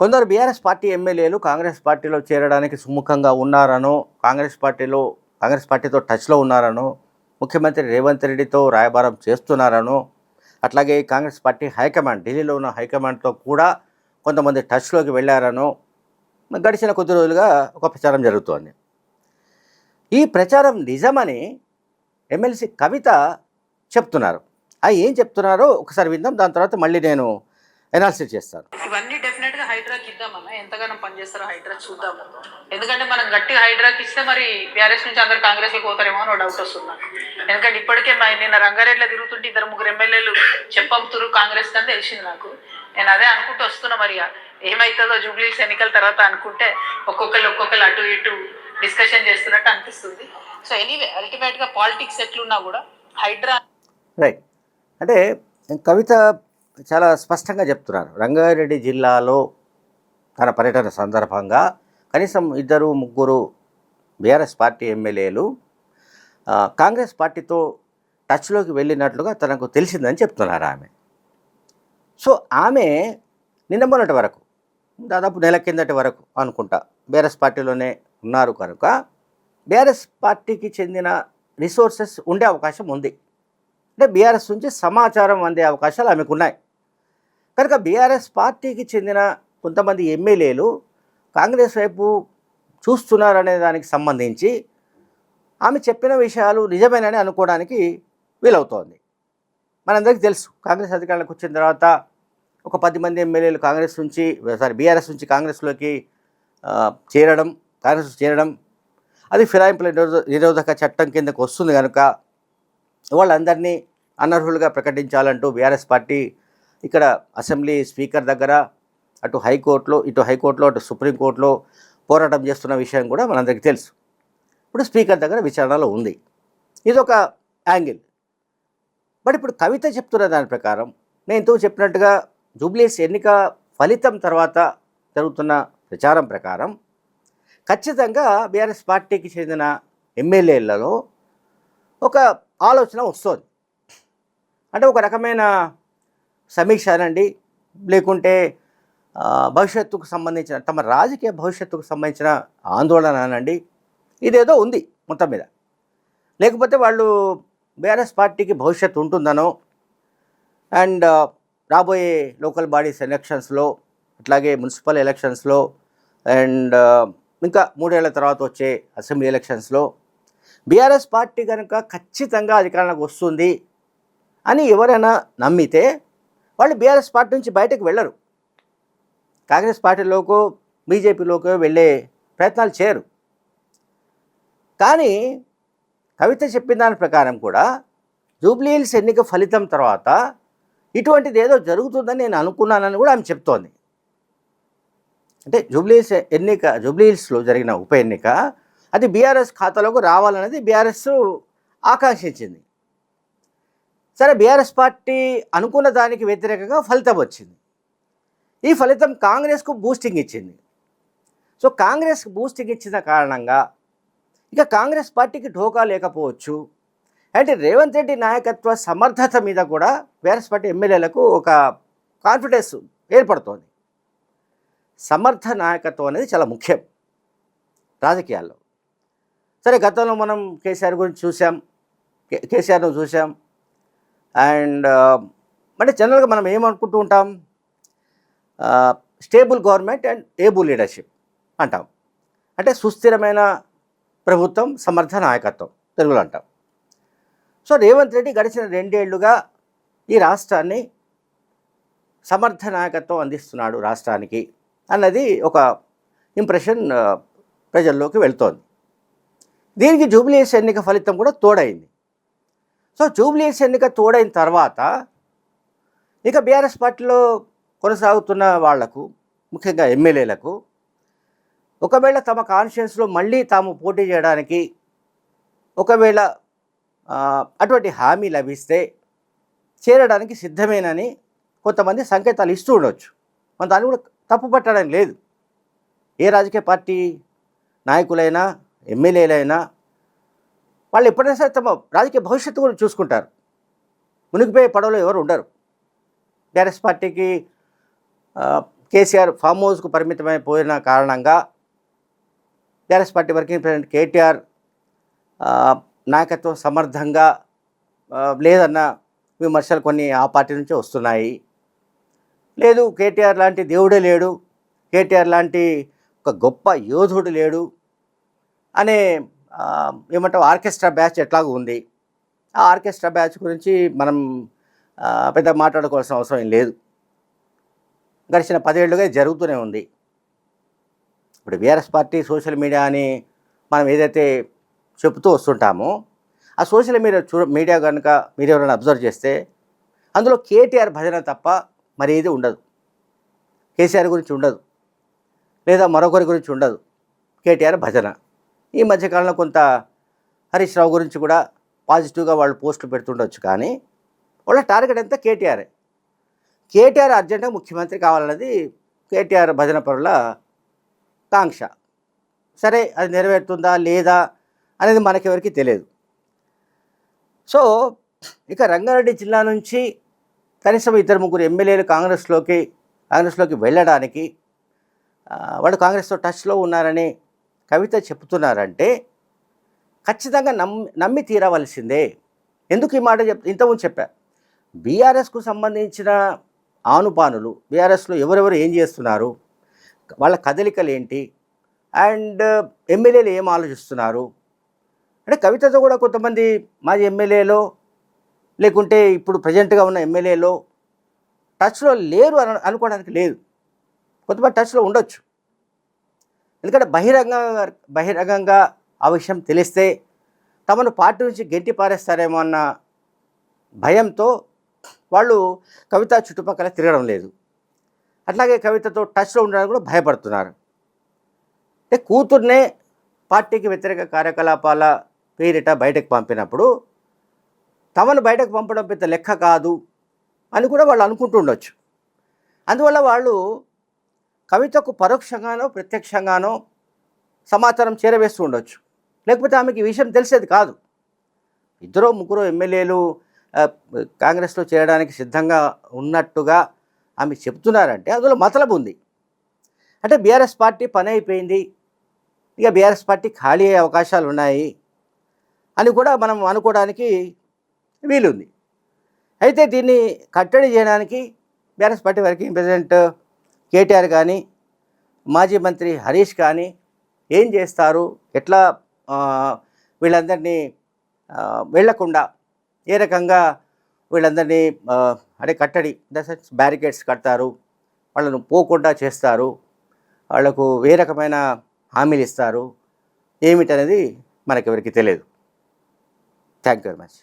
కొందరు BRS party ఎమ్మెల్యేలు కాంగ్రెస్ పార్టీలో చేరడానికి సుముఖంగా ఉన్నారనో కాంగ్రెస్ పార్టీలో కాంగ్రెస్ పార్టీతో టచ్లో ఉన్నారనో ముఖ్యమంత్రి రేవంత్ రెడ్డితో రాయబారం చేస్తున్నారనో అట్లాగే కాంగ్రెస్ పార్టీ హైకమాండ్ ఢిల్లీలో ఉన్న హైకమాండ్తో కూడా కొంతమంది టచ్లోకి వెళ్ళారనో గడిచిన కొద్ది రోజులుగా ఒక ప్రచారం జరుగుతోంది. ఈ ప్రచారం నిజమని ఎమ్మెల్సీ కవిత చెప్తున్నారు. అవి ఏం చెప్తున్నారో ఒకసారి విందాం దాని తర్వాత మళ్ళీ నేను ఎనాలిసిస్ చేస్తాను ఇవన్నీ డెఫినెట్గా హైడ్రాకి ఇద్దామన్న ఎంతగానో పనిచేస్తారో హైడ్రా చూద్దాము. ఎందుకంటే మనం గట్టి హైడ్రాకి ఇస్తే మరి బీఆర్ఎస్ నుంచి అందరు కాంగ్రెస్లో పోతారేమో అని డౌట్ వస్తుంది నాకు. ఎందుకంటే ఇప్పటికే నిన్న రంగారెడ్డిలో తిరుగుతుంటే ఇద్దరు ముగ్గురు ఎమ్మెల్యేలు చెప్పంతురు కాంగ్రెస్ అని తెలిసింది నాకు. నేను అదే అనుకుంటూ వస్తున్నా మరి ఏమైతుందో జూబ్లీస్ ఎన్నికల తర్వాత అనుకుంటే ఒక్కొక్కరు ఒక్కొక్కరు అటు ఇటు డిస్కషన్ చేస్తున్నట్టు అనిపిస్తుంది. సో ఎనీవే అల్టిమేట్గా పాలిటిక్స్ ఎట్లున్నా కూడా హైడ్రా రైట్ అంటే కవిత చాలా స్పష్టంగా చెప్తున్నారు. రంగారెడ్డి జిల్లాలో తన పర్యటన సందర్భంగా కనీసం ఇద్దరు ముగ్గురు బీఆర్ఎస్ పార్టీ ఎమ్మెల్యేలు కాంగ్రెస్ పార్టీతో టచ్లోకి వెళ్ళినట్లుగా తనకు తెలిసిందని చెప్తున్నారు ఆమె. సో ఆమె నిన్న మొన్నటి వరకు దాదాపు నెల కిందటి వరకు అనుకుంటా బీఆర్ఎస్ పార్టీలోనే ఉన్నారు కనుక బీఆర్ఎస్ పార్టీకి చెందిన రిసోర్సెస్ ఉండే అవకాశం ఉంది. అంటే బీఆర్ఎస్ నుంచి సమాచారం అందే అవకాశాలు ఆమెకు ఉన్నాయి. కనుక బీఆర్ఎస్ పార్టీకి చెందిన కొంతమంది ఎమ్మెల్యేలు కాంగ్రెస్ వైపు చూస్తున్నారనే దానికి సంబంధించి ఆమె చెప్పిన విషయాలు నిజమేనని అనుకోవడానికి వీలవుతోంది. మనందరికీ తెలుసు కాంగ్రెస్ అధికారంలోకి వచ్చిన తర్వాత ఒక పది మంది ఎమ్మెల్యేలు కాంగ్రెస్ నుంచి సారీ బీఆర్ఎస్ నుంచి కాంగ్రెస్లోకి చేరడం కాంగ్రెస్ చేరడం అది ఫిరాయింపుల నిరోధ- నిరోధక చట్టం కిందకు వస్తుంది కనుక వాళ్ళందరినీ అనర్హులుగా ప్రకటించాలంటూ బీఆర్ఎస్ పార్టీ ఇక్కడ అసెంబ్లీ స్పీకర్ దగ్గర అటు హైకోర్టులో ఇటు హైకోర్టులో అటు సుప్రీంకోర్టులో పోరాటం చేస్తున్న విషయం కూడా మనందరికీ తెలుసు. ఇప్పుడు స్పీకర్ దగ్గర విచారణలో ఉంది. ఇది ఒక యాంగిల్. బట్ ఇప్పుడు కవిత చెప్తున్న దాని ప్రకారం నేను ఇంతకు చెప్పినట్టుగా జూబ్లీస్ ఎన్నిక ఫలితం తర్వాత జరుగుతున్న ప్రచారం ప్రకారం ఖచ్చితంగా బీఆర్ఎస్ పార్టీకి చెందిన ఎమ్మెల్యేలలో ఒక ఆలోచన వస్తుంది. అంటే ఒక రకమైన సమీక్ష అనండి లేకుంటే భవిష్యత్తుకు సంబంధించిన తమ రాజకీయ భవిష్యత్తుకు సంబంధించిన ఆందోళన అనండి ఇదేదో ఉంది మొత్తం మీద. లేకపోతే వాళ్ళు బీఆర్ఎస్ పార్టీకి భవిష్యత్తు ఉంటుందనో అండ్ రాబోయే లోకల్ బాడీస్ ఎలక్షన్స్లో అట్లాగే మున్సిపల్ ఎలక్షన్స్లో అండ్ ఇంకా మూడేళ్ళ తర్వాత వచ్చే అసెంబ్లీ ఎలక్షన్స్లో బీఆర్ఎస్ పార్టీ కనుక ఖచ్చితంగా అధికారంలోకి వస్తుంది అని ఎవరైనా నమ్మితే వాళ్ళు బీఆర్ఎస్ పార్టీ నుంచి బయటకు వెళ్ళరు. కాంగ్రెస్ పార్టీలోకో బీజేపీలోకో వెళ్ళే ప్రయత్నాలు చేయరు. కానీ కవిత చెప్పిన దాని ప్రకారం కూడా జూబ్లీహిల్స్ ఎన్నిక ఫలితం తర్వాత ఇటువంటిది ఏదో జరుగుతుందని నేను అనుకున్నానని కూడా ఆమె చెప్తోంది. అంటే జూబ్లీహిల్స్ ఎన్నిక జూబ్లీహిల్స్లో జరిగిన ఉప ఎన్నిక అది బీఆర్ఎస్ ఖాతాలోకి రావాలనేది బీఆర్ఎస్ ఆకాంక్షించింది. సరే బీఆర్ఎస్ పార్టీ అనుకున్న దానికి వ్యతిరేకంగా ఫలితం వచ్చింది. ఈ ఫలితం కాంగ్రెస్కు బూస్టింగ్ ఇచ్చింది. సో కాంగ్రెస్కి బూస్టింగ్ ఇచ్చిన కారణంగా ఇక కాంగ్రెస్ పార్టీకి ఢోకా లేకపోవచ్చు. అంటే రేవంత్ రెడ్డి నాయకత్వ సమర్థత మీద కూడా బీఆర్ఎస్ పార్టీ ఎమ్మెల్యేలకు ఒక కాన్ఫిడెన్స్ ఏర్పడుతోంది. సమర్థ నాయకత్వం అనేది చాలా ముఖ్యం రాజకీయాల్లో. సరే గతంలో మనం కేసీఆర్ గురించి చూసాం కే కేసీఆర్ను చూసాం అండ్ అంటే జనరల్గా మనం ఏమనుకుంటూ ఉంటాం? Stable government and able leadership అంటాం. అంటే సుస్థిరమైన ప్రభుత్వం సమర్థ నాయకత్వం తెలుగులో అంటాం. సో రేవంత్ రెడ్డి గడిచిన రెండేళ్ళుగా ఈ రాష్ట్రాన్ని సమర్థ నాయకత్వం అందిస్తున్నాడు రాష్ట్రానికి అన్నది ఒక ఇంప్రెషన్ ప్రజల్లోకి వెళ్తోంది. దీనికి జూబ్లీస్ ఎన్నిక ఫలితం కూడా తోడైంది సో జూబ్లీస్ ఎన్నిక తోడైన తర్వాత ఇక బీఆర్ఎస్ పార్టీలో కొనసాగుతున్న వాళ్ళకు ముఖ్యంగా ఎమ్మెల్యేలకు ఒకవేళ తమ కాన్షియన్స్లో మళ్ళీ తాము పోటీ చేయడానికి ఒకవేళ అటువంటి హామీ లభిస్తే చేరడానికి సిద్ధమేనని కొంతమంది సంకేతాలు ఇస్తూ ఉండొచ్చు. మన దాన్ని కూడా తప్పు పట్టడం లేదు. ఏ రాజకీయ పార్టీ నాయకులైనా ఎమ్మెల్యేలైనా వాళ్ళు ఎప్పుడైనా సరే తమ రాజకీయ భవిష్యత్తు కూడా చూసుకుంటారు. మునిగిపోయే పడవలో ఎవరు ఉండరు. బీఆర్ఎస్ పార్టీకి కేసీఆర్ ఫామ్ హౌస్కు పరిమితమైపోయిన కారణంగా TRS party working president KTR నాయకత్వం సమర్థంగా లేదన్న విమర్శలు కొన్ని ఆ పార్టీ నుంచే వస్తున్నాయి. లేదు కేటీఆర్ లాంటి దేవుడే లేడు. కేటీఆర్ లాంటి ఒక గొప్ప యోధుడు లేడు. అనే ఏమంటావు? ఆర్కెస్ట్రా బ్యాచ్ ఎట్లాగూ ఉంది. ఆ ఆర్కెస్ట్రా బ్యాచ్ గురించి మనం పెద్ద మాట్లాడుకోవాల్సిన అవసరం ఏం లేదు. గడిచిన పదేళ్ళుగా జరుగుతూనే ఉంది. ఇప్పుడు బీఆర్ఎస్ పార్టీ సోషల్ మీడియా అని మనం ఏదైతే చెబుతూ వస్తుంటామో ఆ సోషల్ మీడియా చూ మీడియా కనుక మీరు ఎవరైనా అబ్జర్వ్ చేస్తే అందులో కేటీఆర్ భజన తప్ప మరి ఏది ఉండదు. కేసీఆర్ గురించి ఉండదు. లేదా మరొకరి గురించి ఉండదు. కేటీఆర్ భజన. ఈ మధ్యకాలంలో కొంత హరీష్ రావు గురించి కూడా పాజిటివ్గా వాళ్ళు పోస్టులు పెడుతుండొచ్చు కానీ వాళ్ళ టార్గెట్ అంతా కేటీఆర్. కేటీఆర్ అర్జెంటుగా ముఖ్యమంత్రి కావాలన్నది కేటీఆర్ భజన పరుల కాంక్ష సరే అది నెరవేరుతుందా లేదా అనేది మనకెవరికి తెలియదు. సో ఇక రంగారెడ్డి జిల్లా నుంచి కనీసం ఇద్దరు ముగ్గురు ఎమ్మెల్యేలు కాంగ్రెస్లోకి కాంగ్రెస్లోకి వెళ్ళడానికి వాళ్ళు కాంగ్రెస్తో టచ్లో ఉన్నారని కవిత చెప్తున్నారంటే ఖచ్చితంగా నమ్మి నమ్మి తీరవలసిందే. ఎందుకు ఈ మాట చెప్ ఇంతకుముందు చెప్పా. బీఆర్ఎస్కు సంబంధించిన ఆనుపానులు బీఆర్ఎస్లో ఎవరెవరు ఏం చేస్తున్నారు? వాళ్ళ కదలికలు ఏంటి అండ్ ఎమ్మెల్యేలు ఏం ఆలోచిస్తున్నారు? అంటే కవితతో కూడా కొంతమంది మాజీ ఎమ్మెల్యేలో లేకుంటే ఇప్పుడు ప్రజెంట్గా ఉన్న ఎమ్మెల్యేలో టచ్లో లేరు అని అనుకోవడానికి లేదు. కొంతమంది టచ్లో ఉండొచ్చు. ఎందుకంటే బహిరంగ బహిరంగంగా ఆ విషయం తెలిస్తే తమను పార్టీ నుంచి గెంటి పారేస్తారేమో అన్న భయంతో వాళ్ళు కవిత చుట్టుపక్కల తిరగడం లేదు. అట్లాగే కవితతో టచ్లో ఉండడానికి కూడా భయపడుతున్నారు. అంటే కూతుర్నే పార్టీకి వ్యతిరేక కార్యకలాపాల పేరిట బయటకు పంపినప్పుడు తమను బయటకు పంపడం పెద్ద లెక్క కాదు అని కూడా వాళ్ళు అనుకుంటుండొచ్చు అందువల్ల వాళ్ళు కవితకు పరోక్షంగానో ప్రత్యక్షంగానో సమాచారం చేరవేస్తూ ఉండొచ్చు. లేకపోతే ఆమెకి ఈ విషయం తెలిసేది కాదు. ఇద్దరు ముగ్గురు ఎమ్మెల్యేలు కాంగ్రెస్లో చేరడానికి సిద్ధంగా ఉన్నట్టుగా ఆమె చెప్తున్నారంటే అందులో మతలబు ఉంది. అంటే బీఆర్ఎస్ పార్టీ పని అయిపోయింది. ఇక బీఆర్ఎస్ పార్టీ ఖాళీ అయ్యే అవకాశాలు ఉన్నాయి అని కూడా మనం అనుకోవడానికి వీలుంది. అయితే దీన్ని కట్టడి చేయడానికి BRS party working president KTR కానీ మాజీ మంత్రి హరీష్ కానీ ఏం చేస్తారు? ఎట్లా వీళ్ళందరినీ వెళ్ళకుండా ఏ రకంగా వీళ్ళందరినీ అంటే కట్టడి దట్ బ్యారికేడ్స్ కడతారు వాళ్ళను పోకుండా చేస్తారు వాళ్ళకు ఏ రకమైన హామీలు ఇస్తారు ఏమిటనేది మనకెవరికి తెలియదు. Thank you very much.